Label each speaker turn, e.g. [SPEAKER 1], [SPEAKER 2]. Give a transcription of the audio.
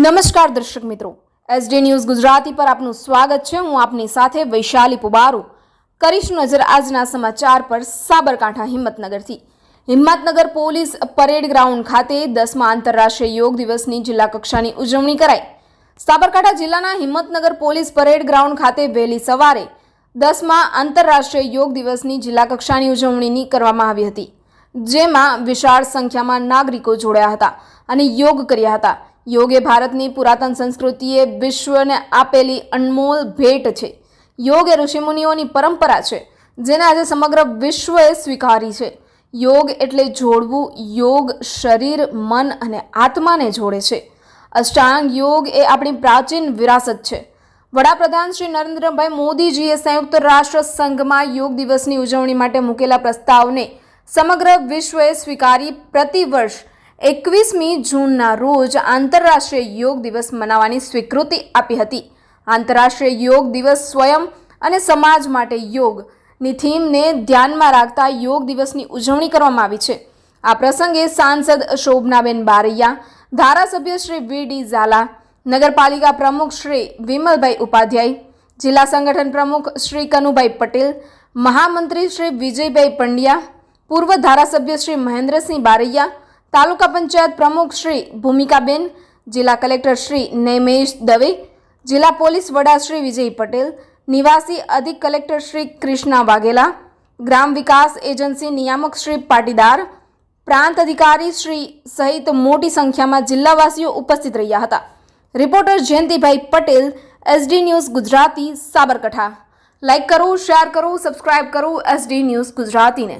[SPEAKER 1] નમસ્કાર દર્શક મિત્રો. એસડી ન્યૂઝ ગુજરાતી પર આપનું સ્વાગત છે. હું આપની સાથે વૈશાલી પુબારુ. કરીશ નજર આજના સમાચાર પર સાબરકાંઠા હિંમતનગરથી. હિંમતનગર પોલીસ પરેડ ગ્રાઉન્ડ ખાતે દસમા આંતરરાષ્ટ્રીય યોગ દિવસની જિલ્લા કક્ષાની ઉજવણી કરાઈ. સાબરકાંઠા જિલ્લાના હિંમતનગર પોલીસ પરેડ ગ્રાઉન્ડ ખાતે વહેલી સવારે દસમા આંતરરાષ્ટ્રીય યોગ દિવસની જિલ્લા કક્ષાની ઉજવણીની કરવામાં આવી હતી. જેમાં વિશાળ સંખ્યામાં નાગરિકો જોડાયા હતા અને યોગ કર્યા હતા. યોગ એ ભારતની પુરાતન સંસ્કૃતિએ વિશ્વને આપેલી અનમોલ ભેટ છે. યોગ એ ઋષિમુનિઓની પરંપરા છે, જેને આજે સમગ્ર વિશ્વએ સ્વીકારી છે. યોગ એટલે જોડવું, યોગ શરીર, મન અને આત્માને જોડે છે. અષ્ટાંગ યોગ એ આપણી પ્રાચીન વિરાસત છે. વડાપ્રધાન શ્રી નરેન્દ્રભાઈ મોદીજીએ સંયુક્ત રાષ્ટ્ર સંઘમાં યોગ દિવસની ઉજવણી માટે મૂકેલા પ્રસ્તાવને સમગ્ર વિશ્વએ સ્વીકારી પ્રતિવર્ષ એકવીસમી જૂનના રોજ આંતરરાષ્ટ્રીય યોગ દિવસ મનાવવાની સ્વીકૃતિ આપી હતી. આંતરરાષ્ટ્રીય યોગ દિવસ સ્વયં અને સમાજ માટે યોગની થીમને ધ્યાનમાં રાખતા યોગ દિવસની ઉજવણી કરવામાં આવી છે. આ પ્રસંગે સાંસદ શોભનાબેન બારૈયા, ધારાસભ્ય શ્રી વી ડી ઝાલા, નગરપાલિકા પ્રમુખ શ્રી વિમલભાઈ ઉપાધ્યાય, જિલ્લા સંગઠન પ્રમુખ શ્રી કનુભાઈ પટેલ, મહામંત્રી શ્રી વિજયભાઈ પંડ્યા પૂર્વ ધારાસભ્ય શ્રી મહેન્દ્રસિંહ બારૈયા, તાલુકા પંચાયત પ્રમુખ શ્રી ભૂમિકાબેન, જિલ્લા કલેક્ટર શ્રી નૈમેશ દવે, જિલ્લા પોલીસ વડા શ્રી વિજય પટેલ, નિવાસી અધિક કલેક્ટર શ્રી કૃષ્ણા વાઘેલા, ગ્રામ વિકાસ એજન્સી નિયામક શ્રી પાટીદાર, પ્રાંત અધિકારી શ્રી સહિત મોટી સંખ્યામાં જિલ્લાવાસીઓ ઉપસ્થિત રહ્યા હતા. Reporter Jayantibhai Patel, SD news Gujarati, Sabarkantha. Like કરો, શેર કરો, સબસ્ક્રાઇબ કરો, એસડી ન્યૂઝ ગુજરાતીને.